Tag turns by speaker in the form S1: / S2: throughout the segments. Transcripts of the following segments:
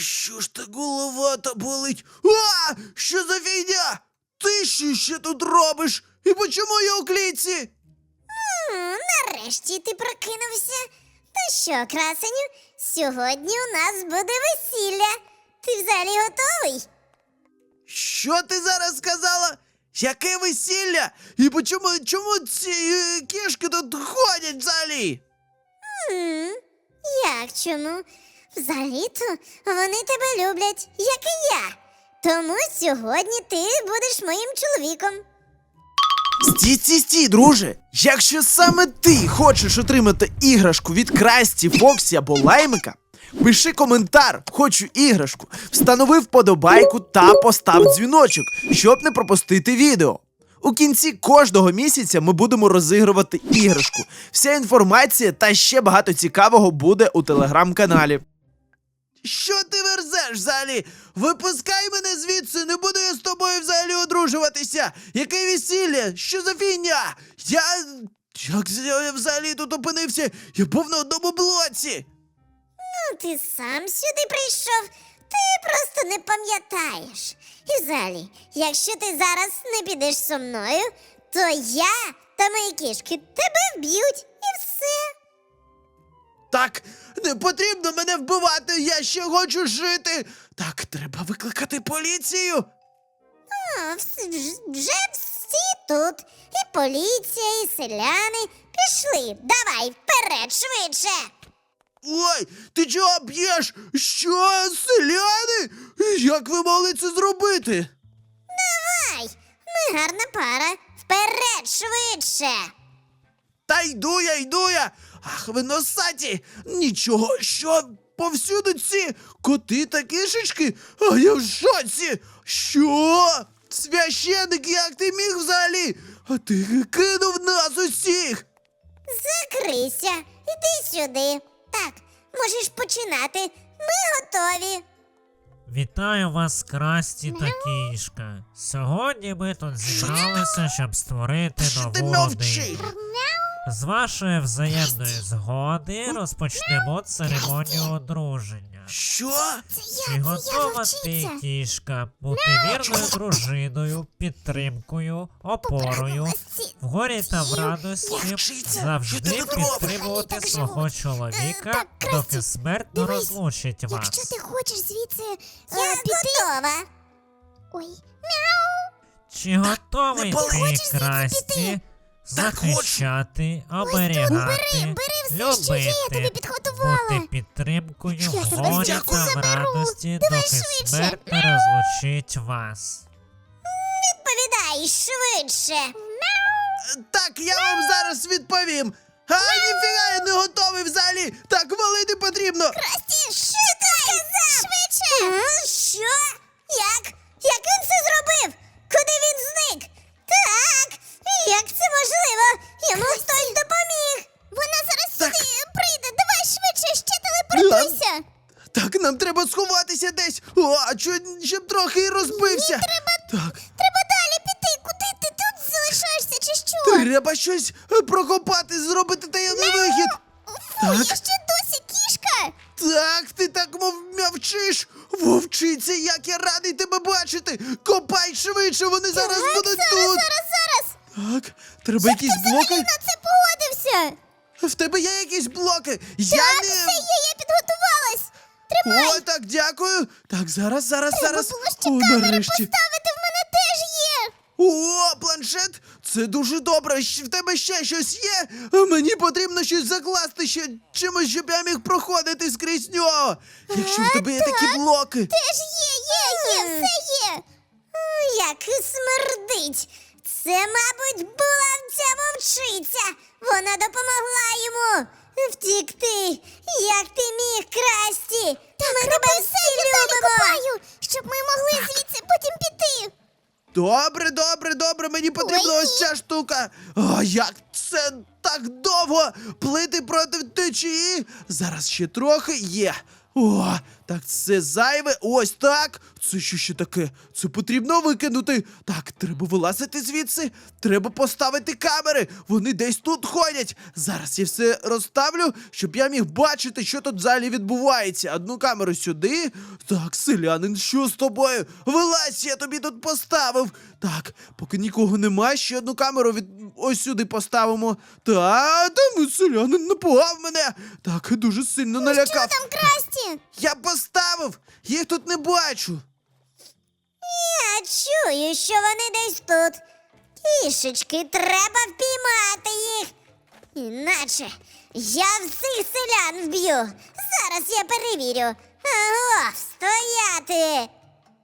S1: що ж так голова та болить? А! Що за фігня? Ти що ще тут робиш? І почому я у клітці?
S2: М, Нарешті ти прокинувся. Та що, красеню, сьогодні у нас буде весілля. Ти взагалі готовий?
S1: Що ти зараз сказала? Яке весілля? І почому чому ці е, кішки тут ходять взагалі?
S2: М, Як чому? Взагалі-то вони тебе люблять, як і я. Тому сьогодні ти будеш моїм чоловіком.
S1: Стій, стій, стій, друже. Якщо саме ти хочеш отримати іграшку від Красті, Фоксі або Лаймика, пиши коментар, хочу іграшку, встанови вподобайку та постав дзвіночок, щоб не пропустити відео. У кінці кожного місяця ми будемо розігрувати іграшку. Вся інформація та ще багато цікавого буде у телеграм-каналі. Що ти верзеш взагалі? Випускай мене звідси, не буду я з тобою взагалі одружуватися. Яке весілля? Що за фігня? Я. Як я взагалі тут опинився? Я був на одному блоці.
S2: Ну, ти сам сюди прийшов, ти просто не пам'ятаєш. І взагалі, якщо ти зараз не підеш зі мною, то я та мої кішки тебе вб'ють і все.
S1: Так, не потрібно мене вбивати, я ще хочу жити. Так, треба викликати поліцію.
S2: А, вс- вже всі тут. І поліція, і селяни. Пішли, давай, вперед, швидше.
S1: Ой, ти чого б'єш? Що, селяни? Як ви могли це зробити?
S2: Давай, ми гарна пара. Вперед, швидше.
S1: Та йду я, йду я. Ах, ви носаті! Нічого, що повсюди ці коти та кишечки? А я в шоці! Що? Священник, як ти міг взагалі? А ти кинув нас усіх!
S2: Закрийся, іди сюди. Так, можеш починати. Ми готові.
S3: Вітаю вас, Красті та кішка. Сьогодні ми тут зібралися, щоб створити
S1: Що ти?
S3: З вашої взаємної згоди розпочнемо церемонію одруження.
S1: Що?
S3: Чи готова ти, кішка, бути вірною дружиною, підтримкою, опорою, в горі та в радості, завжди підтримувати свого чоловіка, доки смерть не розлучить вас.
S2: Якщо ти хочеш звідси я піти. готова. Ой,
S3: Чи готовий ти, Красті,
S2: піти?
S3: Захищати, оберігати,
S2: бери, бери все, що є, я тобі
S3: любити,
S2: підготувала.
S3: бути підтримкою
S2: Я тебе
S3: горі
S1: всяку
S3: та в
S2: заберу.
S3: радості,
S2: Давай
S3: доки
S2: швидше.
S3: смерть не розлучить вас.
S2: Відповідай швидше.
S1: Так, я вам зараз відповім. А ніфіга я не готовий взагалі! Так валити потрібно!
S2: Красті, що ти сказав? Швидше. Що? Як це можливо? Йому хтось допоміг. Вона зараз
S1: Так.
S2: сюди прийде. Давай швидше, ще телепортуйся.
S1: Так, нам треба сховатися десь. О, а чо- щоб трохи і розбився. Так,
S2: Треба далі піти. Куди ти тут залишаєшся чи що?
S1: треба щось е, прокопати, зробити таємний вихід.
S2: Фу,
S1: Так.
S2: я ще досі кішка.
S1: Так, ти так мов мовчиш. Вовчиця, як я радий тебе бачити. Копай швидше, вони зараз будуть
S2: зараз,
S1: тут.
S2: зараз, зараз.
S1: Так, треба якісь блоки.
S2: Ти на це погодився.
S1: В тебе є якісь блоки. Я
S2: Так,
S1: не.
S2: все є, я підготувалась. Тримай.
S1: О, так, дякую. Так, зараз, зараз,
S2: Треба
S1: зараз.
S2: було ще
S1: О,
S2: камери
S1: нарешті.
S2: поставити, в мене теж є.
S1: О, планшет! Це дуже добре. Щ- В тебе ще щось є? А Мені потрібно щось закласти ще чимось, щоб я міг проходити скрізь нього. Якщо в тебе є такі блоки.
S2: Теж є, є, є, все є. М, Як смердить. Це, мабуть, була ця вовчиця. Вона допомогла йому втікти. Як ти міг красти? Ми тебе всі любимо. щоб ми могли звідси потім піти.
S1: Добре, добре, добре, мені потрібна
S2: Ой,
S1: ось ця штука. О, як це так довго плити проти течії. Зараз ще трохи є. О, Так, це зайве. Ось так. Це що ще таке? Це потрібно викинути. Так, треба вилазити звідси. Треба поставити камери. Вони десь тут ходять. Зараз я все розставлю, щоб я міг бачити, що тут взагалі відбувається. Одну камеру сюди. Так, селянин, що з тобою? Вилазь, я тобі тут поставив. Так, поки нікого немає, ще одну камеру від ось сюди поставимо. Та, там селянин напугав мене. Так, дуже сильно налякав.
S2: Що там красті?
S1: Я поставив! Їх тут не бачу.
S2: Я чую, що вони десь тут. Кішечки, треба впіймати їх. Іначе я всіх селян вб'ю. Зараз я перевірю. Аго, стояти.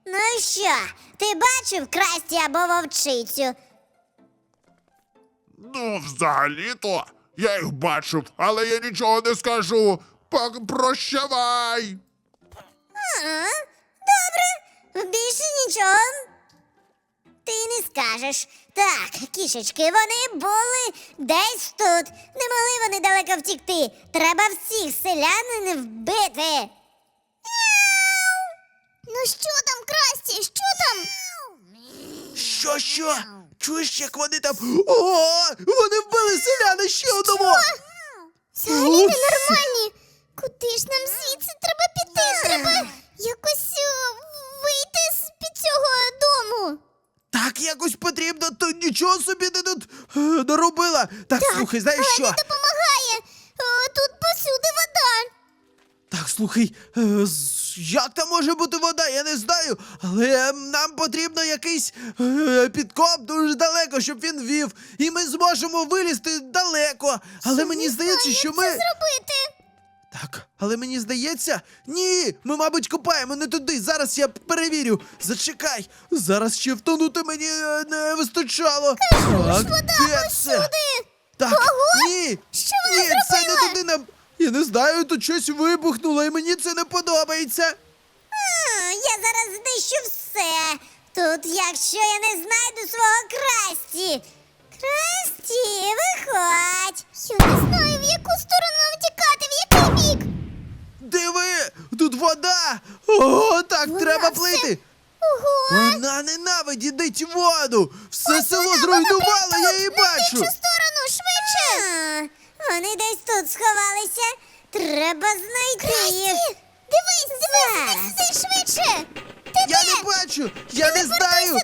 S2: Ну що, ти бачив красті або вовчицю?
S4: Ну, взагалі-то, я їх бачив, але я нічого не скажу. Пак- Прощавай!
S2: А, добре, більше нічого. Ти не скажеш. Так, кішечки, вони були десь тут. Не могли вони далеко втікти. Треба всіх селянин вбити. Ну що там, Красті? Що там?
S1: Що, що? Чуєш, як вони там. О! Вони вбили селяна ще одного!
S2: Взагалі
S1: О,
S2: ненормальні. Куди ж нам звідси треба піти? Треба якось е, вийти з-під цього дому.
S1: Так якось потрібно, то нічого собі не тут е, наробила. Так, слухай, знаєш що?
S2: Допомагає. Е, Тут повсюди вода.
S1: Так, слухай, е, з- як там може бути вода, я не знаю, але нам потрібно якийсь е, підкоп дуже далеко, щоб він вів, і ми зможемо вилізти далеко. Але мені здається, що ми.
S2: Що Зробити.
S1: Так, але мені здається, ні, ми, мабуть, копаємо не туди. Зараз я перевірю. Зачекай, зараз ще втонути мені е, не вистачало. так, де це? Так, ні,
S2: Що вона
S1: ні, це не
S2: зробила?
S1: туди нам. Я не знаю, тут щось вибухнуло, і мені це не подобається.
S2: Я зараз знищу все. Тут, якщо я не знайду свого красті. Красті, виходь. Я не знаю, в яку сторону нам втікати, в бік.
S1: Диви, тут вода. О, так,
S2: Вона
S1: треба
S2: все-
S1: плити.
S2: Ого.
S1: Вона ненавидить воду. Все село зруйнувало, я її бачу.
S2: іншу сторону, швидше. А, вони десь тут сховалися. Треба знайти їх. Дивись, дивись, швидше. Ти
S1: Я не бачу, я не знаю.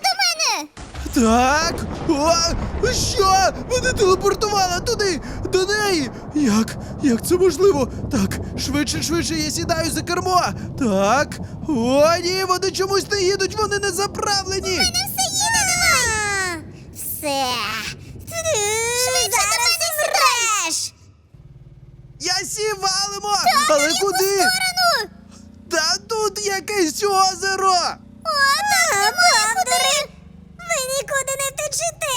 S2: Мене.
S1: Так, о, що? Мене телепортувала туди, до неї. Як? Як це можливо? Так, швидше, швидше, я сідаю за кермо. Так. О, ні, вони чомусь не їдуть, вони не заправлені.
S2: все їде, давай! Все. Зараз зімреш!
S1: Я сівалимо! Але куди?
S2: Сторону!
S1: Та тут якесь озеро.
S2: О, там бовдури! Ви нікуди не втечете!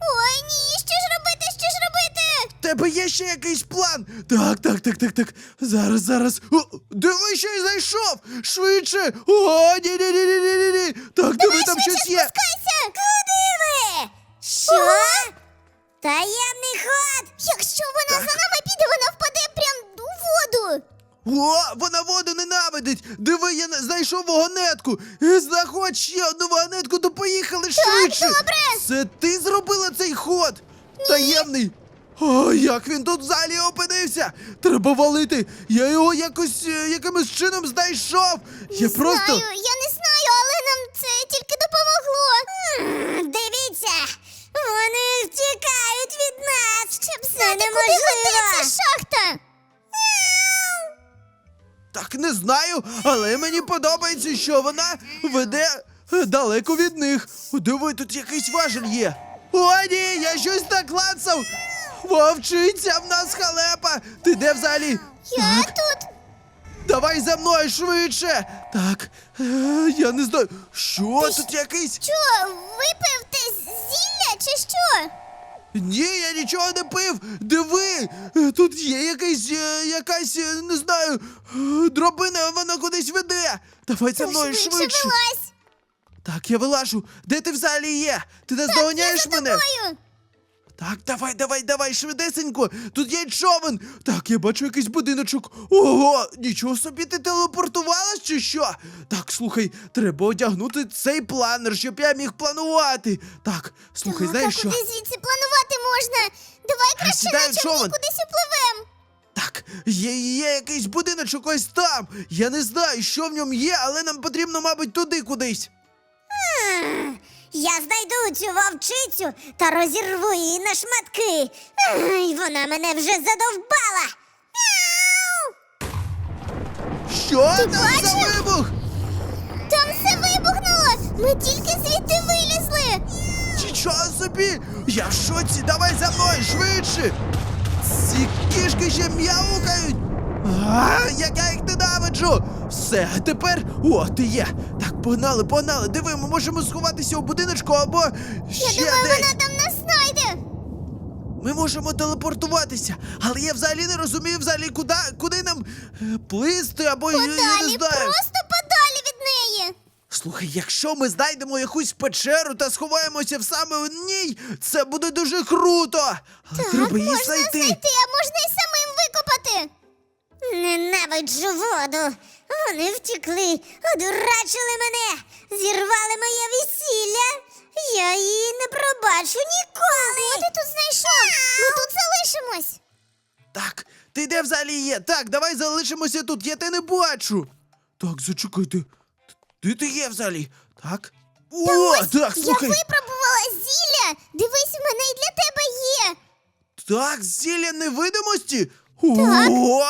S2: Ой, ні, що ж робити, що ж робити?
S1: В Тебе є ще якийсь план? Так, так, так, так, так. Зараз, зараз. О, диви, що я знайшов! Швидше! О, ні, ні, ні, ні, ні, ні, ні. Так, диви, там щось є.
S2: Спускайся! Куди ви? Що? Таємний ход! Якщо вона за нами піде, вона впаде прямо у воду!
S1: О, вона воду ненавидить! Диви, я на- знайшов вагонетку! Е, Знаходь ще одну вагонетку, то поїхали швидше!
S2: добре.
S1: Це ти зробила цей ход? Таємний! О, як він тут взагалі опинився? Треба валити! Я його якось е, якимось чином знайшов! Я просто.
S2: Знаю, я не знаю, але нам це тільки допомогло. Дивіться, вони втікають від нас. Щоб знати. Куди шахта?
S1: Так не знаю, але мені подобається, що вона веде е, далеко від них. Диви, тут якийсь важель є. О, ні, я щось наклацав. Вовчиця, в нас халепа. Ти де взагалі?
S2: Я
S1: Так,
S2: тут.
S1: давай за мною швидше. Так, е, я не знаю. Що тут якийсь?
S2: Що, випив ти зілля чи що?
S1: Ні, я нічого не пив. Диви, тут є якийсь, е, якась, е, не знаю, дробина, вона кудись веде. Давай за мною
S2: Швидше.
S1: Так, я вилажу. Де ти взагалі є? Ти не здоганяєш мене?
S2: тобою.
S1: Так, давай, давай, давай, швидесенько. Тут є човен. Так, я бачу якийсь будиночок. Ого, нічого собі ти телепортувалась чи що? Так, слухай, треба одягнути цей планер, щоб я міг планувати. Так, слухай,
S2: так,
S1: знаєш
S2: а
S1: що?
S2: куди звідси планувати можна? Давай краще на човні
S1: човен.
S2: кудись upливем.
S1: Так, є, є якийсь будиночок ось там. Я не знаю, що в ньому є, але нам потрібно, мабуть, туди кудись.
S2: Я знайду цю вовчицю та розірву її на шматки. Ай, вона мене вже задовбала. Мяу!
S1: Що
S2: Ти
S1: там за
S2: бачив?
S1: вибух?
S2: Там все вибухнуло! Ми тільки звідти вилізли!
S1: Нічого собі! Я в шоці, давай за мною швидше! Ці кішки ще м'яукають! А, як я їх ненавиджу! Все, тепер. О, ти є! Погнали, погнали! Диви, ми можемо сховатися у будиночку або
S2: Я думаю,
S1: десь.
S2: вона там нас знайде!
S1: Ми можемо телепортуватися, але я взагалі не розумію взагалі, куди, куди нам е, плисти, або я, я не знаю.
S2: просто подалі від неї!
S1: Слухай, якщо ми знайдемо якусь печеру та сховаємося в саме в ній, це буде дуже круто. Але
S2: Так,
S1: треба її
S2: можна
S1: знайти.
S2: знайти, а можна й самим викопати. Ненавиджу воду. Вони втекли, одурачили мене, зірвали моє весілля. Я її не пробачу ніколи. Що ти тут знайшла? Ми тут залишимось.
S1: Так, ти де взагалі є? Так, давай залишимося тут, я тебе не бачу. Так, зачекайте. Де ти є взагалі? Так. О,
S2: Ось,
S1: так,
S2: я випробувала зілля. Дивись, в мене і для тебе є.
S1: Так, зілля невидимості. О,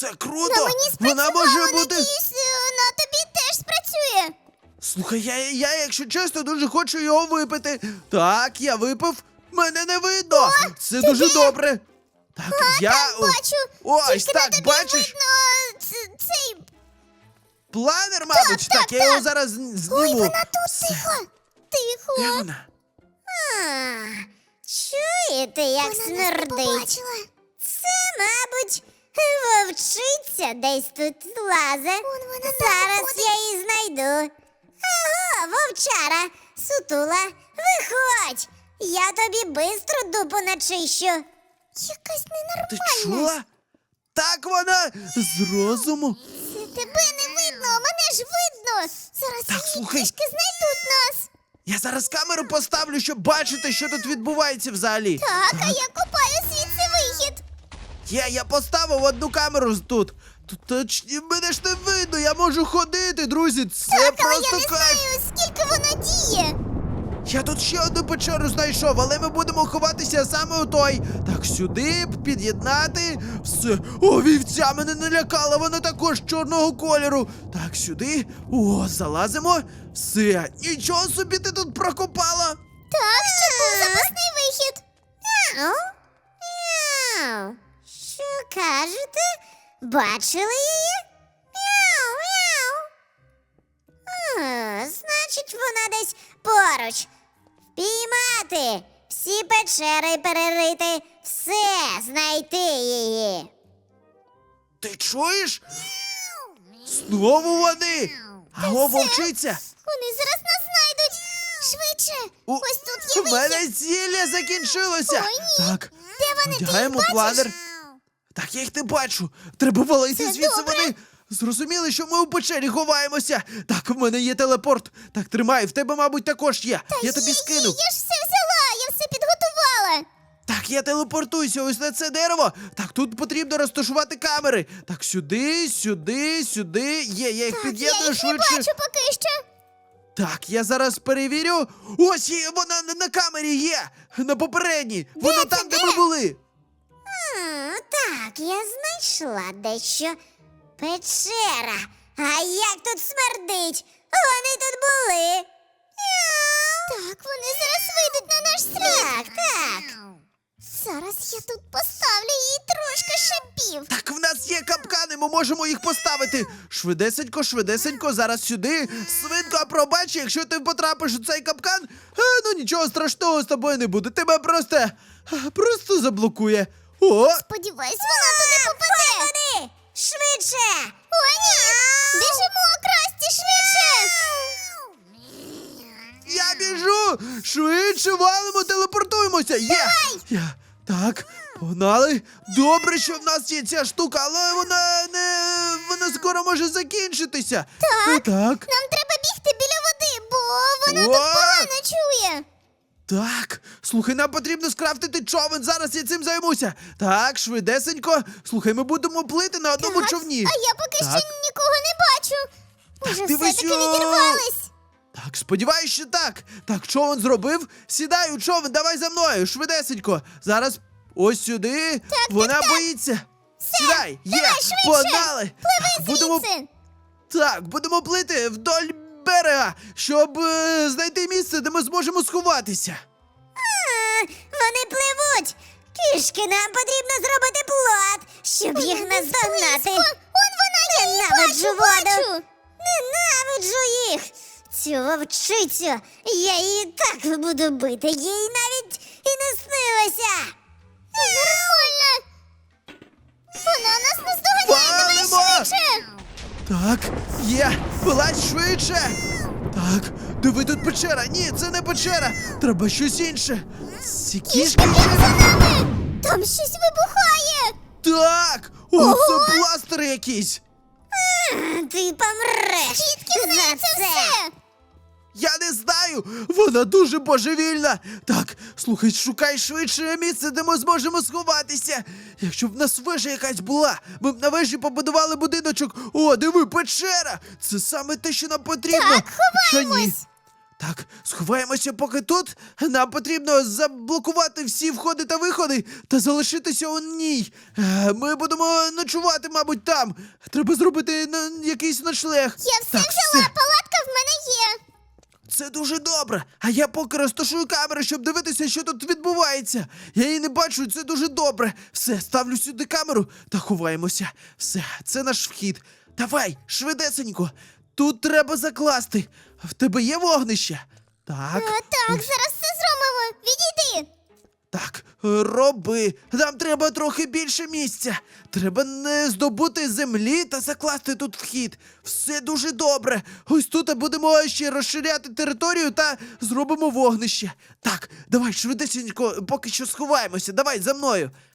S1: це круто.
S2: На мені
S1: Вона може бути.
S2: надіюсь, е, на тобі теж спрацює.
S1: Слухай, я, я, якщо чесно, дуже хочу його випити. Так, я випив, мене не видно. Це дуже добре. Так, я.
S2: Так, бачу.
S1: Ось
S2: Тільки на
S1: так,
S2: тобі
S1: бачиш?
S2: видно ц- цей.
S1: Планер, мабуть.
S2: так,
S1: я його
S2: так.
S1: зараз з- зніму.
S2: Ой, вона тут
S1: Все.
S2: тихо. Тихо.
S1: Де вона?
S2: А, чуєте, як смердить? Це, мабуть, вовчиця десь тут лазе. Зараз я її знайду. Аго, вовчара, сутула, виходь. Я тобі бистро дупу начищу. Якась
S1: Ти чула? Так вона з розуму.
S2: Це тебе не видно, а мене ж видно. Зараз
S1: Так,
S2: її
S1: слухай.
S2: знайдуть нас.
S1: Я зараз камеру поставлю, щоб бачити, що тут відбувається взагалі.
S2: Так, а я вихід.
S1: Є, я поставив одну камеру тут. Тут точні мене ж не видно, я можу ходити, друзі. Це
S2: Так, але я не
S1: кайф.
S2: знаю, скільки вона діє.
S1: Я тут ще одну печеру знайшов, але ми будемо ховатися саме у той. Так, сюди під'єднати. Все. О, вівця мене не лякала, вона також чорного кольору. Так, сюди. О, залазимо. Все. Нічого собі ти тут прокопала.
S2: Так, ще був запасний вихід. Кажете? Бачили її? Мяу, мяу. А, значить, вона десь поруч. Впіймати. Всі печери перерити. Все, знайти її.
S1: Ти чуєш? Знову вони. Аго, вовчиця.
S2: Вони зараз нас знайдуть. Швидше.
S1: У,
S2: Ось тут є
S1: у мене зілля закінчилося.
S2: Ой, ні.
S1: Так,
S2: Де вони? Ти їх бачиш?
S1: планер. Так, я їх не бачу. Треба валити
S2: Це
S1: звідси
S2: добре.
S1: вони. Зрозуміли, що ми у печері ховаємося. Так, в мене є телепорт. Так, тримай, в тебе, мабуть, також є.
S2: Та
S1: я тобі
S2: є,
S1: скину.
S2: є, Я ж все взяла, я все підготувала.
S1: Так, я телепортуюся ось на це дерево. Так, тут потрібно розташувати камери. Так, сюди, сюди, сюди. Є, я їх
S2: Так, я
S1: під'єдную
S2: їх не
S1: швидше.
S2: бачу поки що.
S1: Так, я зараз перевірю. Ось є, вона на, на камері є. На попередній. Вона
S2: це,
S1: там, де
S2: де?
S1: ми були.
S2: А, так, я знайшла дещо. Печера. А як тут смердить? Вони тут були. Так, вони зараз вийдуть на наш слід. Так, так. Зараз я тут поставлю їй трошки шипів.
S1: Так, в нас є капкани, ми можемо їх поставити. Швидесенько, швидесенько, зараз сюди. Свинко, пробач, якщо ти потрапиш у цей капкан, е, ну нічого страшного з тобою не буде. Тебе просто. просто заблокує. О!
S2: Сподіваюсь, вона туди попаде. Швидше! О, ні! Біжимо, Красті, швидше!
S1: Я біжу! Швидше! валимо, телепортуємося. Є! Є. Так, погнали. Добре, що в нас є ця штука, але вона не. вона скоро може закінчитися. Так. Так.
S2: Нам треба бігти біля води, бо вона
S1: О!
S2: тут погано чує.
S1: Так, слухай, нам потрібно скрафтити човен. Зараз я цим займуся. Так, швидесенько. Слухай, ми будемо плити на одному
S2: Так,
S1: човні.
S2: А я поки
S1: Так.
S2: що нікого не бачу. Може,
S1: дивись,
S2: все-таки відірвались.
S1: Так, сподіваюсь, що так. Так, човен зробив. Сідай у човен, давай за мною, швидесенько. Зараз ось сюди. Вона боїться. Сідай, є,
S2: давай, швидше.
S1: погнали. Так,
S2: Пливи
S1: будемо. Так, будемо плити вдоль берега, щоб е, знайти місце, де ми зможемо сховатися.
S2: А, вони пливуть. Кішки, нам потрібно зробити плот, щоб їх наздогнати. Он вона є, Ненавиджу воду. Ненавиджу їх. Цю вовчицю. Я її так буду бити. Їй навіть і не снилося. Нормально. Вона нас наздоганяє. Давай
S1: Валимо!
S2: швидше.
S1: Так, є, вилазь швидше. Так, диви тут печера. Ні, це не печера. Треба щось інше. Ці кішки
S2: ще. Там щось вибухає.
S1: Так! О, це пластир якийсь!
S2: Ти помреш. Звідки за це все?
S1: Я не знаю! Вона дуже божевільна! Так, слухай, шукай швидше місце, де ми зможемо сховатися. Якщо б в нас вежа якась була, ми б на вежі побудували будиночок. О, диви, печера! Це саме те, що нам потрібно.
S2: Так, ховаємось.
S1: Так, сховаємося поки тут. Нам потрібно заблокувати всі входи та виходи та залишитися у ній. Е, Ми будемо ночувати, мабуть, там. Треба зробити на, якийсь ночлег.
S2: Я все
S1: так,
S2: взяла, палатка в мене є.
S1: Це дуже добре. А я поки розташую камеру, щоб дивитися, що тут відбувається. Я її не бачу, це дуже добре. Все, ставлю сюди камеру та ховаємося. Все, це наш вхід. Давай, швидесенько. Тут треба закласти. В тебе є вогнище? Так.
S2: А, так, зараз все зробимо. Відійди.
S1: Так, роби. Нам треба трохи більше місця. Треба не здобути землі та закласти тут вхід. Все дуже добре. Ось тут будемо ще розширяти територію та зробимо вогнище. Так, давай швидесенько, поки що сховаємося. Давай за мною.